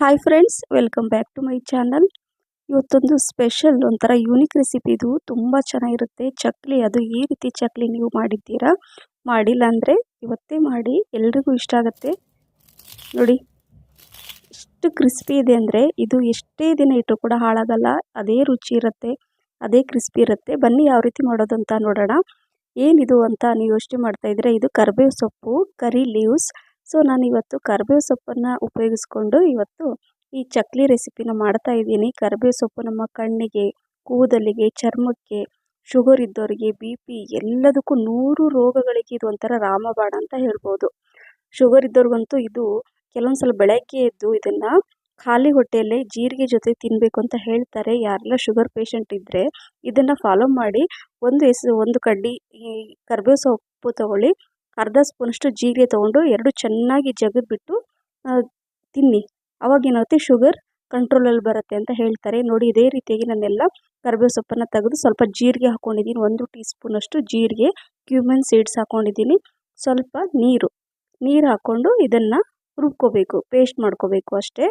Hi friends welcome back to my channel ಇವತ್ತೊಂದು special ಒಂಥರ unique recipe ಇದು. ತುಂಬ ಚೆನ್ನಾಗಿರುತ್ತೆ. ಚಕ್ಲಿ, ಅದು ಈ ರೀತಿ ಚಕ್ಲಿ ನೀವು ಮಾಡಿದ್ದೀರಾ? ಮಾಡಿಲ್ಲ ಅಂದರೆ ಇವತ್ತೇ ಮಾಡಿ, ಎಲ್ರಿಗೂ ಇಷ್ಟ ಆಗುತ್ತೆ. ನೋಡಿ ಎಷ್ಟು ಕ್ರಿಸ್ಪಿ ಇದೆ ಅಂದರೆ ಇದು ಎಷ್ಟೇ ದಿನ ಇಟ್ಟರು ಕೂಡ ಹಾಳಾಗಲ್ಲ. ಅದೇ ರುಚಿ ಇರುತ್ತೆ, ಅದೇ ಕ್ರಿಸ್ಪಿ ಇರುತ್ತೆ. ಬನ್ನಿ ಯಾವ ರೀತಿ ಮಾಡೋದು ಅಂತ ನೋಡೋಣ. ಏನಿದು ಅಂತ ನೀವು ಯೋಚನೆ ಮಾಡ್ತಾಯಿದ್ರೆ ಇದು ಕರ್ಬೇವು ಸೊಪ್ಪು ಕರಿ ಲೀವ್ಸ್ ಸೊ, ನಾನು ಇವತ್ತು ಕರ್ಬೇವು ಸೊಪ್ಪನ್ನು ಉಪಯೋಗಿಸ್ಕೊಂಡು ಇವತ್ತು ಈ ಚಕ್ಲಿ ರೆಸಿಪಿನ ಮಾಡ್ತಾ ಇದ್ದೀನಿ. ಕರ್ಬೇವು ಸೊಪ್ಪು ನಮ್ಮ ಕಣ್ಣಿಗೆ, ಕೂದಲಿಗೆ, ಚರ್ಮಕ್ಕೆ, ಶುಗರ್ ಇದ್ದವರಿಗೆ ಬಿ ಪಿ ಎಲ್ಲದಕ್ಕೂ ನೂರು ರೋಗಗಳಿಗೆ ಇದು ಒಂಥರ ರಾಮಬಾಣ ಅಂತ ಹೇಳ್ಬೋದು. ಶುಗರ್ ಇದ್ದವ್ರಿಗಂತೂ ಇದು ಕೆಲವೊಂದು ಸಲ ಬೆಳಗ್ಗೆ ಎದ್ದು ಇದನ್ನು ಖಾಲಿ ಹೊಟ್ಟೆಯಲ್ಲೇ ಜೀರಿಗೆ ಜೊತೆ ತಿನ್ನಬೇಕು ಅಂತ ಹೇಳ್ತಾರೆ. ಯಾರೆಲ್ಲ ಶುಗರ್ ಪೇಷಂಟ್ ಇದ್ದರೆ ಇದನ್ನು ಫಾಲೋ ಮಾಡಿ ಒಂದು ಎಸ್, ಒಂದು ಕಡ್ಡಿ ಈ ಕರ್ಬೇವು ಸೊಪ್ಪು ತಗೊಳ್ಳಿ. ಅರ್ಧ ಸ್ಪೂನಷ್ಟು ಜೀರಿಗೆ ತೊಗೊಂಡು ಎರಡು ಚೆನ್ನಾಗಿ ಜಗದ್ಬಿಟ್ಟು ತಿನ್ನಿ. ಅವಾಗ ಏನಾಗುತ್ತೆ ಶುಗರ್ ಕಂಟ್ರೋಲಲ್ಲಿ ಬರುತ್ತೆ ಅಂತ ಹೇಳ್ತಾರೆ. ನೋಡಿ, ಇದೇ ರೀತಿಯಾಗಿ ನಾನೆಲ್ಲ ಕರಿಬೇವು ಸೊಪ್ಪನ್ನು ತೆಗೆದು ಸ್ವಲ್ಪ ಜೀರಿಗೆ ಹಾಕ್ಕೊಂಡಿದ್ದೀನಿ ಒಂದು ಟೀ ಸ್ಪೂನಷ್ಟು ಜೀರಿಗೆ, ಕ್ಯೂಮನ್ ಸೀಡ್ಸ್ ಹಾಕ್ಕೊಂಡಿದ್ದೀನಿ ಸ್ವಲ್ಪ ನೀರು. ನೀರು ಹಾಕ್ಕೊಂಡು ಇದನ್ನು ರುಬ್ಕೋಬೇಕು. ಪೇಸ್ಟ್ ಮಾಡ್ಕೋಬೇಕು ಅಷ್ಟೇ.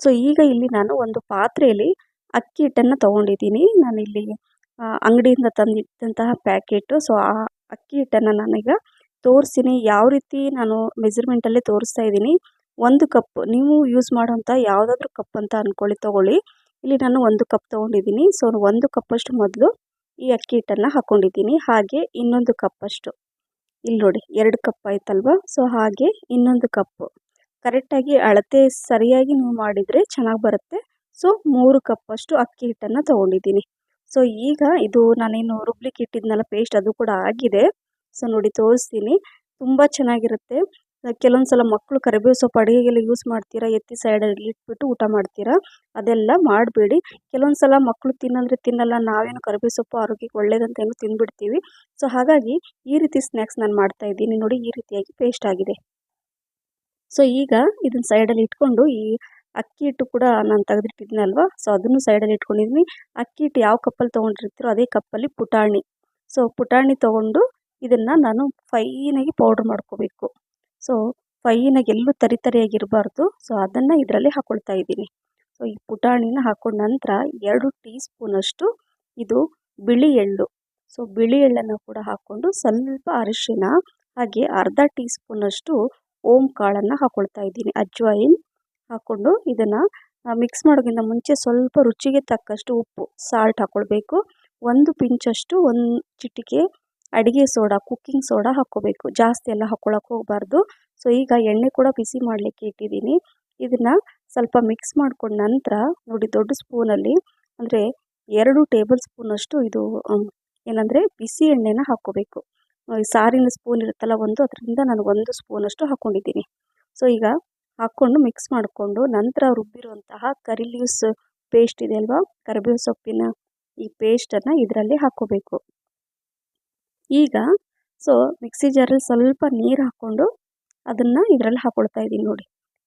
ಸೊ, ಈಗ ಇಲ್ಲಿ ನಾನು ಒಂದು ಪಾತ್ರೆಯಲ್ಲಿ ಅಕ್ಕಿ ಹಿಟ್ಟನ್ನು ತೊಗೊಂಡಿದ್ದೀನಿ. ನಾನಿಲ್ಲಿ ಅಂಗಡಿಯಿಂದ ತಂದಿಟ್ಟಂತಹ ಪ್ಯಾಕೆಟು. ಸೊ, ಆ ಅಕ್ಕಿ ಹಿಟ್ಟನ್ನು ನಾನೀಗ ತೋರಿಸ್ತೀನಿ ಯಾವ ರೀತಿ ನಾನು ಮೆಜರ್ಮೆಂಟಲ್ಲಿ ತೋರಿಸ್ತಾ ಇದ್ದೀನಿ. ಒಂದು ಕಪ್, ನೀವು ಯೂಸ್ ಮಾಡೋಂಥ ಯಾವುದಾದ್ರೂ ಕಪ್ ಅಂತ ಅಂದ್ಕೊಳ್ಳಿ ತೊಗೊಳ್ಳಿ. ಇಲ್ಲಿ ನಾನು ಒಂದು ಕಪ್ ತೊಗೊಂಡಿದ್ದೀನಿ. ಸೊ ಒಂದು ಕಪ್ಪಷ್ಟು ಮೊದಲು ಈ ಅಕ್ಕಿ ಹಿಟ್ಟನ್ನು ಹಾಕ್ಕೊಂಡಿದ್ದೀನಿ ಹಾಗೆ ಇನ್ನೊಂದು ಕಪ್ಪಷ್ಟು. ಇಲ್ಲಿ ನೋಡಿ, ಎರಡು ಕಪ್ ಆಯ್ತಲ್ವ? ಸೊ ಹಾಗೆ ಇನ್ನೊಂದು ಕಪ್ಪು ಕರೆಕ್ಟಾಗಿ ಅಳತೆ ಸರಿಯಾಗಿ ನೀವು ಮಾಡಿದರೆ ಚೆನ್ನಾಗಿ ಬರುತ್ತೆ. ಸೊ ಮೂರು ಕಪ್ಪಷ್ಟು ಅಕ್ಕಿ ಹಿಟ್ಟನ್ನು ತೊಗೊಂಡಿದ್ದೀನಿ. ಸೊ ಈಗ ಇದು ನಾನೇನು ರುಬ್ಲಿಕ್ಕೆ ಇಟ್ಟಿದ್ನಲ್ಲ ಪೇಸ್ಟ್ ಅದು ಕೂಡ ಆಗಿದೆ. ಸೊ ನೋಡಿ ತೋರಿಸ್ತೀನಿ. ತುಂಬ ಚೆನ್ನಾಗಿರುತ್ತೆ. ಕೆಲವೊಂದು ಸಲ ಮಕ್ಕಳು ಕರಿಬೇವು ಸೊಪ್ಪು ಅಡುಗೆಗೆಲ್ಲ ಯೂಸ್ ಮಾಡ್ತೀರಾ? ಎತ್ತಿ ಸೈಡಲ್ಲಿ ಇಟ್ಬಿಟ್ಟು ಊಟ ಮಾಡ್ತೀರಾ? ಅದೆಲ್ಲ ಮಾಡಬೇಡಿ. ಕೆಲವೊಂದು ಸಲ ಮಕ್ಕಳು ತಿನ್ನಂದರೆ ತಿನ್ನಲ್ಲ, ನಾವೇನು ಕರಿಬೇವು ಸೊಪ್ಪು ಆರೋಗ್ಯಕ್ಕೆ ಒಳ್ಳೇದಂತ ಏನು ತಿಂದುಬಿಡ್ತೀವಿ ಸೊ ಹಾಗಾಗಿ ಈ ರೀತಿ ಸ್ನ್ಯಾಕ್ಸ್ ನಾನು ಮಾಡ್ತಾ ಇದ್ದೀನಿ. ನೋಡಿ, ಈ ರೀತಿಯಾಗಿ ಪೇಸ್ಟ್ ಆಗಿದೆ. ಸೊ ಈಗ ಇದನ್ನು ಸೈಡಲ್ಲಿ ಇಟ್ಕೊಂಡು ಈ ಅಕ್ಕಿ ಹಿಟ್ಟು ಕೂಡ ನಾನು ತೆಗೆದಿಟ್ಟಿದ್ದೀನಲ್ವ ಸೊ ಅದನ್ನು ಸೈಡಲ್ಲಿ ಇಟ್ಕೊಂಡಿದ್ದೀನಿ ಅಕ್ಕಿ ಹಿಟ್ಟು ಯಾವ ಕಪ್ಪಲ್ಲಿ ತೊಗೊಂಡಿರ್ತೀರೋ ಅದೇ ಕಪ್ಪಲ್ಲಿ ಪುಟಾಣಿ. ಸೊ ಪುಟಾಣಿ ತೊಗೊಂಡು ಇದನ್ನು ನಾನು ಫೈನಾಗಿ ಪೌಡ್ರ್ ಮಾಡ್ಕೋಬೇಕು. ಸೊ ಫೈನಾಗಿ ಎಲ್ಲೂ ತರಿ ತರಿಯಾಗಿರಬಾರ್ದು. ಸೊ ಅದನ್ನು ಇದರಲ್ಲಿ ಹಾಕ್ಕೊಳ್ತಾ ಇದ್ದೀನಿ. ಸೊ ಈ ಪುಟಾಣಿನ ಹಾಕೊಂಡ ನಂತರ ಎರಡು ಟೀ ಸ್ಪೂನಷ್ಟು ಇದು ಬಿಳಿ ಎಳ್ಳು. ಸೊ ಬಿಳಿ ಎಳ್ಳನ್ನು ಕೂಡ ಹಾಕ್ಕೊಂಡು ಸ್ವಲ್ಪ ಅರಿಶಿನ, ಹಾಗೆ ಅರ್ಧ ಟೀ ಸ್ಪೂನಷ್ಟು ಓಂ ಕಾಳನ್ನು ಹಾಕ್ಕೊಳ್ತಾ ಇದ್ದೀನಿ. ಅಜ್ವಾಯಿನ್ ಹಾಕ್ಕೊಂಡು ಇದನ್ನು ಮಿಕ್ಸ್ ಮಾಡೋಕ್ಕಿಂತ ಮುಂಚೆ ಸ್ವಲ್ಪ ರುಚಿಗೆ ತಕ್ಕಷ್ಟು ಉಪ್ಪು ಸಾಲ್ಟ್ ಹಾಕ್ಕೊಳ್ಬೇಕು ಒಂದು ಪಿಂಚಷ್ಟು ಒಂದು ಚಿಟಿಕೆ ಅಡುಗೆ ಸೋಡಾ ಕುಕ್ಕಿಂಗ್ ಸೋಡಾ ಹಾಕ್ಕೋಬೇಕು. ಜಾಸ್ತಿ ಎಲ್ಲ ಹಾಕ್ಕೊಳಕ್ಕೆ ಹೋಗಬಾರ್ದು. ಸೊ ಈಗ ಎಣ್ಣೆ ಕೂಡ ಬಿಸಿ ಮಾಡಲಿಕ್ಕೆ ಇಟ್ಟಿದ್ದೀನಿ. ಇದನ್ನು ಸ್ವಲ್ಪ ಮಿಕ್ಸ್ ಮಾಡ್ಕೊಂಡ ನಂತರ ನೋಡಿ ದೊಡ್ಡ ಸ್ಪೂನಲ್ಲಿ ಅಂದರೆ ಎರಡು ಟೇಬಲ್ ಸ್ಪೂನಷ್ಟು ಇದು ಏನಂದರೆ ಬಿಸಿ ಎಣ್ಣೆನ ಹಾಕ್ಕೋಬೇಕು. ಸಾರಿನ ಸ್ಪೂನ್ ಇರುತ್ತಲ್ಲ ಒಂದು, ಅದರಿಂದ ನಾನು ಒಂದು ಸ್ಪೂನಷ್ಟು ಹಾಕ್ಕೊಂಡಿದ್ದೀನಿ ಸೊ ಈಗ ಹಾಕ್ಕೊಂಡು ಮಿಕ್ಸ್ ಮಾಡಿಕೊಂಡು ನಂತರ ರುಬ್ಬಿರುವಂತಹ ಕರಿ ಲೀವ್ಸ್ ಪೇಸ್ಟ್ ಇದೆ ಅಲ್ವಾ? ಕರಿಬೇವು ಸೊಪ್ಪಿನ ಈ ಪೇಸ್ಟನ್ನು ಇದರಲ್ಲಿ ಹಾಕ್ಕೋಬೇಕು. ಈಗ ಸೊ ಮಿಕ್ಸಿ ಜಾರಲ್ಲಿ ಸ್ವಲ್ಪ ನೀರು ಹಾಕ್ಕೊಂಡು ಅದನ್ನು ಇದರಲ್ಲಿ ಹಾಕ್ಕೊಳ್ತಾ ಇದ್ದೀನಿ ನೋಡಿ.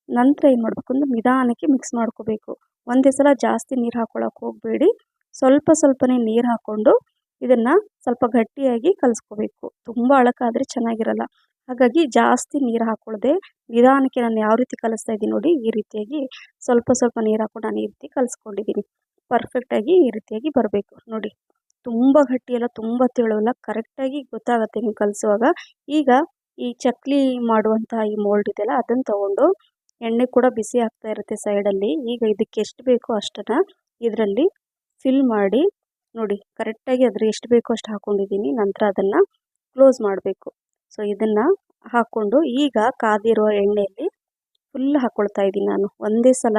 ನಂತರ ಏನು ಮಾಡಬೇಕು ಅಂದರೆ ನಿಧಾನಕ್ಕೆ ಮಿಕ್ಸ್ ಮಾಡ್ಕೋಬೇಕು. ಒಂದೇ ಸಲ ಜಾಸ್ತಿ ನೀರು ಹಾಕ್ಕೊಳಕ್ಕೆ ಹೋಗಬೇಡಿ. ಸ್ವಲ್ಪ ಸ್ವಲ್ಪನೇ ನೀರು ಹಾಕ್ಕೊಂಡು ಇದನ್ನು ಸ್ವಲ್ಪ ಗಟ್ಟಿಯಾಗಿ ಕಲಿಸ್ಕೋಬೇಕು. ತುಂಬ ಅಳಕಾದರೆ ಚೆನ್ನಾಗಿರಲ್ಲ. ಹಾಗಾಗಿ ಜಾಸ್ತಿ ನೀರು ಹಾಕ್ಕೊಳ್ಳದೆ ನಿಧಾನಕ್ಕೆ ನಾನು ಯಾವ ರೀತಿ ಕಲಿಸ್ತಾ ಇದ್ದೀನಿ ನೋಡಿ, ಈ ರೀತಿಯಾಗಿ ಸ್ವಲ್ಪ ಸ್ವಲ್ಪ ನೀರು ಹಾಕ್ಕೊಂಡು ನಾನು ಈ ರೀತಿ ಕಲಿಸ್ಕೊಂಡಿದ್ದೀನಿ ಪರ್ಫೆಕ್ಟಾಗಿ ಈ ರೀತಿಯಾಗಿ ಬರಬೇಕು ನೋಡಿ. ತುಂಬ ಗಟ್ಟಿಯಲ್ಲ ತುಂಬ ತೆಳುವಲ್ಲ ಕರೆಕ್ಟಾಗಿ ಗೊತ್ತಾಗುತ್ತೆ ನೀವು ಕಲಿಸುವಾಗ. ಈಗ ಈ ಚಕ್ಲಿ ಮಾಡುವಂತಹ ಈ ಮೋಲ್ಡ್ ಇದೆಯಲ್ಲ ಅದನ್ನು ತಗೊಂಡು ಎಣ್ಣೆ ಕೂಡ ಬಿಸಿ ಆಗ್ತಾ ಇರುತ್ತೆ ಸೈಡಲ್ಲಿ ಈಗ ಇದಕ್ಕೆ ಎಷ್ಟು ಬೇಕೋ ಅಷ್ಟನ್ನು ಇದರಲ್ಲಿ ಫಿಲ್ ಮಾಡಿ ನೋಡಿ ಕರೆಕ್ಟಾಗಿ ಅದ್ರ ಎಷ್ಟು ಬೇಕೋ ಅಷ್ಟು ಹಾಕ್ಕೊಂಡಿದ್ದೀನಿ ನಂತರ ಅದನ್ನು ಕ್ಲೋಸ್ ಮಾಡಬೇಕು. ಸೊ ಇದನ್ನು ಹಾಕ್ಕೊಂಡು ಈಗ ಕಾದಿರುವ ಎಣ್ಣೆಯಲ್ಲಿ ಫುಲ್ ಹಾಕ್ಕೊಳ್ತಾ ಇದ್ದೀನಿ ನಾನು. ಒಂದೇ ಸಲ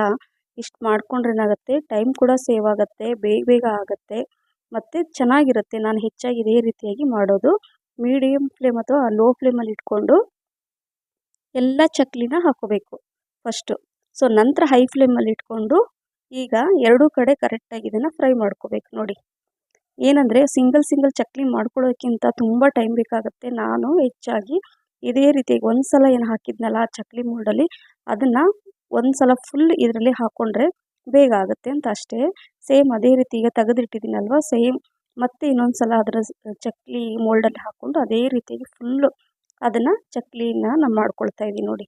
ಇಷ್ಟು ಮಾಡ್ಕೊಂಡ್ರೆ ಏನಾಗುತ್ತೆ ಟೈಮ್ ಕೂಡ ಸೇವ್ ಆಗುತ್ತೆ, ಬೇಗ ಬೇಗ ಆಗುತ್ತೆ. ಮತ್ತು ಚೆನ್ನಾಗಿರುತ್ತೆ. ನಾನು ಹೆಚ್ಚಾಗಿ ಇದೇ ರೀತಿಯಾಗಿ ಮಾಡೋದು. ಮೀಡಿಯಮ್ ಫ್ಲೇಮ್ ಅಥವಾ ಲೋ ಫ್ಲೇಮಲ್ಲಿ ಇಟ್ಕೊಂಡು ಎಲ್ಲ ಚಕ್ಲಿನ ಹಾಕೋಬೇಕು ಫಸ್ಟು ಸೊ ನಂತರ ಹೈ ಫ್ಲೇಮಲ್ಲಿ ಇಟ್ಕೊಂಡು ಈಗ ಎರಡೂ ಕಡೆ ಕರೆಕ್ಟಾಗಿ ಇದನ್ನು ಫ್ರೈ ಮಾಡ್ಕೋಬೇಕು ನೋಡಿ. ಏನಂದರೆ ಸಿಂಗಲ್ ಸಿಂಗಲ್ ಚಕ್ಲಿ ಮಾಡ್ಕೊಳ್ಳೋಕ್ಕಿಂತ ತುಂಬ ಟೈಮ್ ಬೇಕಾಗುತ್ತೆ. ನಾನು ಹೆಚ್ಚಾಗಿ ಇದೇ ರೀತಿಯಾಗಿ ಒಂದು ಸಲ ಏನು ಹಾಕಿದ್ನಲ್ಲ ಆ ಚಕ್ಲಿ ಮೋಲ್ಡಲ್ಲಿ ಅದನ್ನು ಒಂದು ಸಲ ಫುಲ್ ಇದರಲ್ಲಿ ಹಾಕ್ಕೊಂಡ್ರೆ ಬೇಗ ಆಗುತ್ತೆ ಅಂತ ಅಷ್ಟೇ. ಸೇಮ್ ಅದೇ ರೀತಿ ಈಗ ತೆಗೆದಿಟ್ಟಿದ್ದೀನಲ್ವ? ಸೇಮ್ ಮತ್ತೆ ಇನ್ನೊಂದು ಸಲ ಅದರ ಚಕ್ಲಿ ಮೋಲ್ಡಲ್ಲಿ ಹಾಕ್ಕೊಂಡು ಅದೇ ರೀತಿಯಾಗಿ ಫುಲ್ಲು ಅದನ್ನು ಚಕ್ಲಿನ ನಾನು ಮಾಡ್ಕೊಳ್ತಾ ಇದ್ದೀನಿ ನೋಡಿ.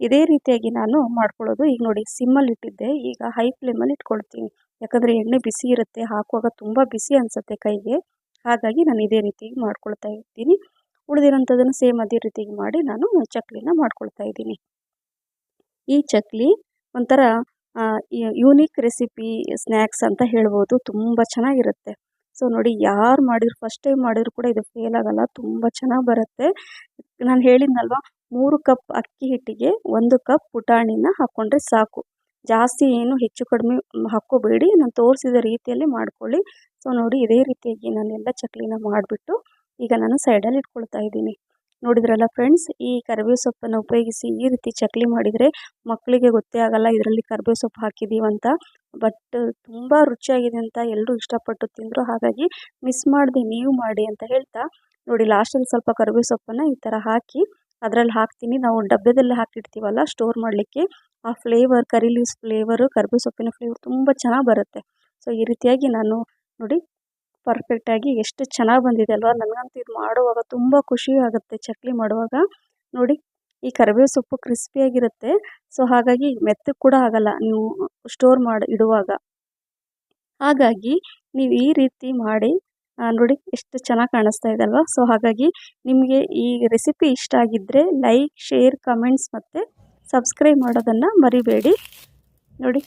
ಇದೇ ರೀತಿಯಾಗಿ ನಾನು ಮಾಡ್ಕೊಳ್ಳೋದು. ಈಗ ನೋಡಿ ಸಿಮ್ಮಲ್ಲಿ ಇಟ್ಟಿದ್ದೆ. ಈಗ ಹೈ ಫ್ಲೇಮಲ್ಲಿ ಇಟ್ಕೊಳ್ತೀನಿ. ಯಾಕಂದರೆ ಎಣ್ಣೆ ಬಿಸಿ ಇರುತ್ತೆ. ಹಾಕುವಾಗ ತುಂಬ ಬಿಸಿ ಅನಿಸುತ್ತೆ ಕೈಗೆ. ಹಾಗಾಗಿ ನಾನು ಇದೇ ರೀತಿಯಾಗಿ ಮಾಡ್ಕೊಳ್ತಾ ಇರ್ತೀನಿ. ಉಳಿದಿರೋಂಥದ್ದನ್ನು ಸೇಮ್ ಅದೇ ರೀತಿಯಾಗಿ ಮಾಡಿ ನಾನು ಚಕ್ಲಿನ ಮಾಡ್ಕೊಳ್ತಾ ಇದ್ದೀನಿ. ಈ ಚಕ್ಲಿ ಒಂಥರ ಯೂನಿಕ್ ರೆಸಿಪಿ ಸ್ನ್ಯಾಕ್ಸ್ ಅಂತ ಹೇಳ್ಬೋದು ತುಂಬ ಚೆನ್ನಾಗಿರುತ್ತೆ. ಸೊ ನೋಡಿ ಯಾರು ಮಾಡಿದ್ರು ಫಸ್ಟ್ ಟೈಮ್ ಮಾಡಿದ್ರು ಕೂಡ ಇದು ಫೇಲ್ ಆಗಲ್ಲ, ತುಂಬ ಚೆನ್ನಾಗಿ ಬರುತ್ತೆ. ನಾನು ಹೇಳಿದ್ನಲ್ವ, ಮೂರು ಕಪ್ ಅಕ್ಕಿ ಹಿಟ್ಟಿಗೆ ಒಂದು ಕಪ್ ಪುಟಾಣಿನ ಹಾಕ್ಕೊಂಡ್ರೆ ಸಾಕು. ಜಾಸ್ತಿ ಏನು ಹೆಚ್ಚು ಕಡಿಮೆ ಹಾಕ್ಕೋಬೇಡಿ, ನಾನು ತೋರಿಸಿದ ರೀತಿಯಲ್ಲಿ ಮಾಡ್ಕೊಳ್ಳಿ. ಸೊ ನೋಡಿ ಇದೇ ರೀತಿಯಾಗಿ ನಾನೆಲ್ಲ ಚಕ್ಲಿನ ಮಾಡಿಬಿಟ್ಟು ಈಗ ನಾನು ಸೈಡಲ್ಲಿ ಇಟ್ಕೊಳ್ತಾ ಇದ್ದೀನಿ. ನೋಡಿದ್ರಲ್ಲ ಫ್ರೆಂಡ್ಸ್ ಈ ಕರಿಬೇವು ಸೊಪ್ಪನ್ನು ಉಪಯೋಗಿಸಿ ಈ ರೀತಿ ಚಕ್ಲಿ ಮಾಡಿದರೆ ಮಕ್ಕಳಿಗೆ ಗೊತ್ತೇ ಆಗಲ್ಲ ಇದರಲ್ಲಿ ಕರಿಬೇವು ಸೊಪ್ಪು ಹಾಕಿದ್ದೀವಿ ಅಂತ. ಬಟ್ ತುಂಬ ರುಚಿಯಾಗಿದೆ ಅಂತ ಎಲ್ಲರೂ ಇಷ್ಟಪಟ್ಟು ತಿಂದರು. ಹಾಗಾಗಿ ಮಿಸ್ ಮಾಡಿದೆ, ನೀವು ಮಾಡಿ ಅಂತ ಹೇಳ್ತಾ, ನೋಡಿ ಲಾಸ್ಟಲ್ಲಿ ಸ್ವಲ್ಪ ಕರಿಬೇವು ಸೊಪ್ಪನ್ನು ಈ ಥರ ಹಾಕಿ, ಅದರಲ್ಲಿ ಹಾಕ್ತೀನಿ. ನಾವು ಡಬ್ಬದಲ್ಲಿ ಹಾಕಿಡ್ತೀವಲ್ಲ ಸ್ಟೋರ್ ಮಾಡಲಿಕ್ಕೆ. ಆ ಫ್ಲೇವರ್ ಕರಿ ಲೀವ್ಸ್ ಫ್ಲೇವರು ಕರಿಬೇವು ಸೊಪ್ಪಿನ ಫ್ಲೇವರ್ ತುಂಬ ಚೆನ್ನಾಗಿ ಬರುತ್ತೆ. ಸೊ ಈ ರೀತಿಯಾಗಿ ನಾನು ನೋಡಿ ಪರ್ಫೆಕ್ಟಾಗಿ ಎಷ್ಟು ಚೆನ್ನಾಗಿ ಬಂದಿದೆ ಅಲ್ವಾ? ನನಗಂತೂ ಇದು ಮಾಡುವಾಗ ತುಂಬ ಖುಷಿ ಆಗುತ್ತೆ ಚಕ್ಲಿ ಮಾಡುವಾಗ. ನೋಡಿ, ಈ ಕರಿಬೇವು ಸೊಪ್ಪು ಕ್ರಿಸ್ಪಿಯಾಗಿರುತ್ತೆ ಸೊ ಹಾಗಾಗಿ ಮೆತ್ತಗೆ ಕೂಡ ಆಗಲ್ಲ, ನೀವು ಸ್ಟೋರ್ ಮಾಡಿ, ಇಡುವಾಗ. ಹಾಗಾಗಿ ನೀವು ಈ ರೀತಿ ಮಾಡಿ ನೋಡಿ ಎಷ್ಟು ಚೆನ್ನಾಗಿ ಕಾಣಿಸ್ತಾ ಇದೆ ಅಲ್ವಾ? ಸೊ ಹಾಗಾಗಿ ನಿಮಗೆ ಈ ರೆಸಿಪಿ ಇಷ್ಟ ಆಗಿದ್ದರೆ ಲೈಕ್ ಶೇರ್ ಕಮೆಂಟ್ಸ್ ಮತ್ತು ಸಬ್ಸ್ಕ್ರೈಬ್ ಮಾಡೋದನ್ನು ಮರಿಬೇಡಿ. ನೋಡಿ,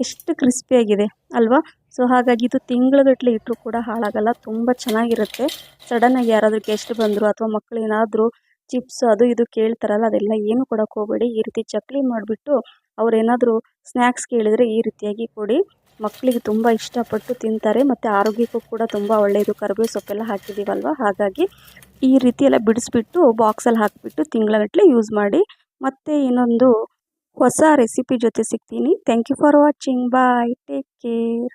ಎಷ್ಟು ಕ್ರಿಸ್ಪಿಯಾಗಿದೆ ಅಲ್ವಾ? ಸೊ ಹಾಗಾಗಿ ಇದು ತಿಂಗಳುಗಟ್ಟಲೆ ಇಟ್ಟರೂ ಕೂಡ ಹಾಳಾಗಲ್ಲ, ತುಂಬ ಚೆನ್ನಾಗಿರುತ್ತೆ. ಸಡನ್ನಾಗಿ ಯಾರಾದರೂ ಗೆಸ್ಟ್ ಬಂದರು ಅಥವಾ ಮಕ್ಕಳು ಏನಾದರೂ ಚಿಪ್ಸ್ ಅದು ಇದು ಕೇಳ್ತಾರಲ್ಲ, ಅದೆಲ್ಲ ಏನು ಕೊಡೋಕ್ಕೆ ಹೋಗಬೇಡಿ. ಈ ರೀತಿ ಚಕ್ಲಿ ಮಾಡಿಬಿಟ್ಟು ಅವರೇನಾದರೂ ಸ್ನ್ಯಾಕ್ಸ್ ಕೇಳಿದರೆ ಈ ರೀತಿಯಾಗಿ ಕೊಡಿ. ಮಕ್ಕಳಿಗೆ ತುಂಬ ಇಷ್ಟಪಟ್ಟು ತಿಂತಾರೆ ಮತ್ತು ಆರೋಗ್ಯಕ್ಕೂ ಕೂಡ ತುಂಬ ಒಳ್ಳೆಯದು ಕರಿಬೇವು ಸೊಪ್ಪೆಲ್ಲ ಹಾಕಿದ್ದೀವಲ್ವ? ಹಾಗಾಗಿ ಈ ರೀತಿ ಎಲ್ಲ ಬಿಡಿಸ್ಬಿಟ್ಟು ಬಾಕ್ಸಲ್ಲಿ ಹಾಕಿಬಿಟ್ಟು ತಿಂಗಳಗಟ್ಟಲೆ ಯೂಸ್ ಮಾಡಿ. ಮತ್ತು ಇನ್ನೊಂದು ಹೊಸ ರೆಸಿಪಿ ಜೊತೆ ಸಿಗ್ತೀನಿ. Thank you for watching bye take care